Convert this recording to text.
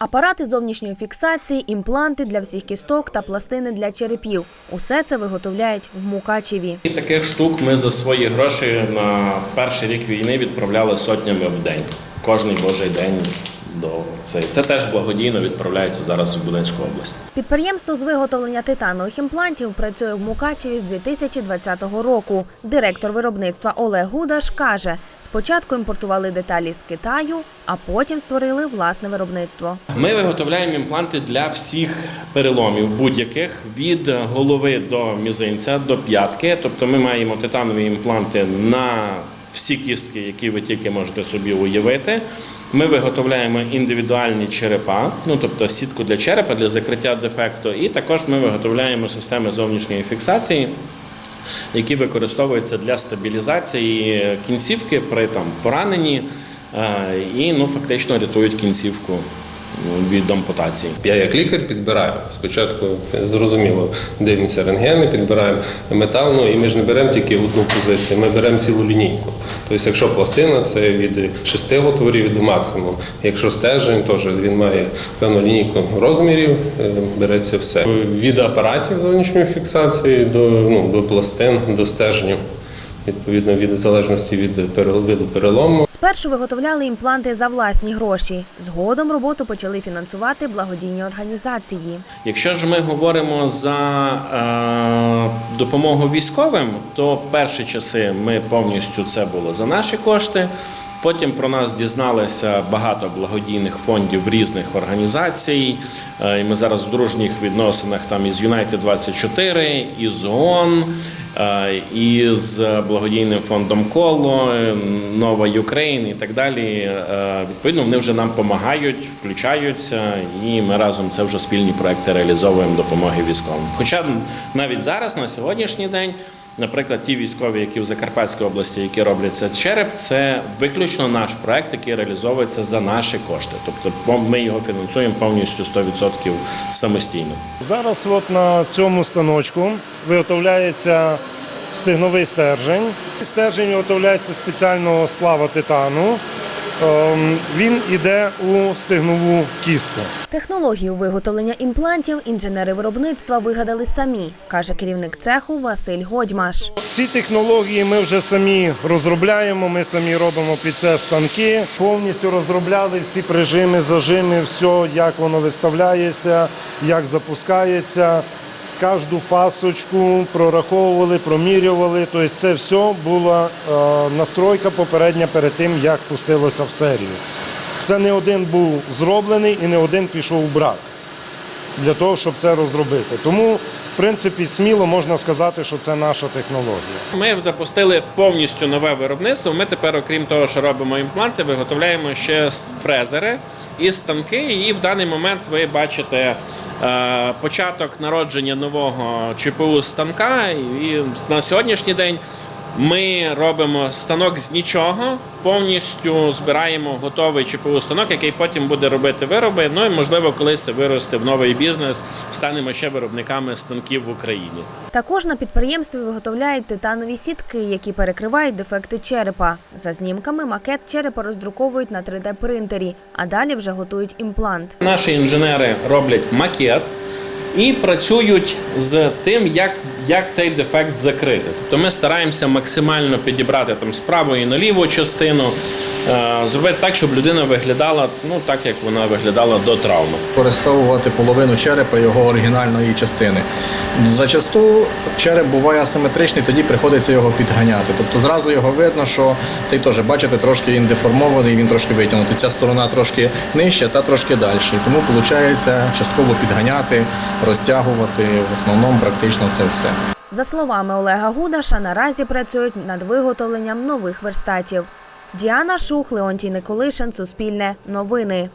Апарати зовнішньої фіксації, імпланти для всіх кісток та пластини для черепів. Усе це виготовляють в Мукачеві. Таких штук ми за свої гроші на перший рік війни відправляли сотнями в день. Кожний божий день до цей. Це теж благодійно відправляється зараз в Донецьку область. Підприємство з виготовлення титанових імплантів працює в Мукачеві з 2020 року. Директор виробництва Олег Гудаш каже, спочатку імпортували деталі з Китаю, а потім створили власне виробництво. Ми виготовляємо імпланти для всіх переломів, будь-яких від голови до мізинця до п'ятки. Тобто ми маємо титанові імпланти на всі кістки, які ви тільки можете собі уявити. Ми виготовляємо індивідуальні черепа, ну тобто сітку для черепа для закриття дефекту, і також ми виготовляємо системи зовнішньої фіксації. Які використовуються для стабілізації кінцівки при там пораненні е, і ну фактично рятують кінцівку від ампутації. Я як лікар підбираю. Спочатку зрозуміло, дивимося рентгени, підбираємо метал, ну і ми ж не беремо тільки одну позицію, ми беремо цілу лінійку. Тобто, якщо пластина, це від 6 отворів до максимуму. Якщо стержень, теж він має певну лінійку розмірів, е, береться все. Від апаратів зовнішньої фіксації до, ну, до пластин, до стержнів. Відповідно від залежності від виду перелому. Спершу виготовляли імпланти за власні гроші. Згодом роботу почали фінансувати благодійні організації. Якщо ж ми говоримо за е, допомогу військовим, то перші часи ми повністю це було за наші кошти. Потім про нас дізналися багато благодійних фондів різних організацій. Е, І ми зараз в дружніх відносинах там із United 24, із ООН, е, із благодійним фондом Коло, Нова Україн і так далі. Е, Відповідно, вони вже нам допомагають, включаються, і ми разом це вже спільні проекти реалізовуємо допомоги військовим. Хоча навіть зараз, на сьогоднішній день, наприклад, ті військові, які в Закарпатській області, які роблять це череп, це виключно наш проект, який реалізовується за наші кошти. Тобто ми його фінансуємо повністю 100% самостійно. Зараз от на цьому станочку виготовляється стигновий стержень. Стержень виготовляється спеціального сплава титану. Ем, Він йде у стигнову кістку. Технологію виготовлення імплантів інженери виробництва вигадали самі, каже керівник цеху Василь Годьмаш. Ці технології ми вже самі розробляємо, ми самі робимо під це станки. Повністю розробляли всі прижими, зажими, все, як воно виставляється, як запускається. Кожну фасочку прораховували, промірювали. Тобто це все була е, настройка попередня перед тим, як пустилося в серію. Це не один був зроблений і не один пішов в брак для того, щоб це розробити. Тому, принципі, сміло можна сказати, що це наша технологія. Ми запустили повністю нове виробництво. Ми тепер, окрім того, що робимо імпланти, виготовляємо ще фрезери і станки. І в даний момент ви бачите е, початок народження нового ЧПУ станка. І на сьогоднішній день ми робимо станок з нічого, повністю збираємо готовий ЧПУ станок, який потім буде робити вироби. Ну і можливо, колись це виросте в новий бізнес, станемо ще виробниками станків в Україні. Також на підприємстві виготовляють титанові сітки, які перекривають дефекти черепа. За знімками макет черепа роздруковують на 3D-принтері, а далі вже готують імплант. Наші інженери роблять макет і працюють з тим, як, як цей дефект закрити. Тобто ми стараємося максимально підібрати там з правої на ліву частину, е, зробити так, щоб людина виглядала ну так, як вона виглядала до травми. використовувати половину черепа його оригінальної частини. Зачасту череп буває асиметричний, тоді приходиться його підганяти. Тобто зразу його видно, що цей теж, бачите, трошки він деформований, він трошки витягнутий. Ця сторона трошки нижча та трошки далі. Тому виходить частково підганяти, розтягувати. В основному практично це все. За словами Олега Гудаша, наразі працюють над виготовленням нових верстатів. Діана Шух, Леонтій Николишин, Суспільне, Новини.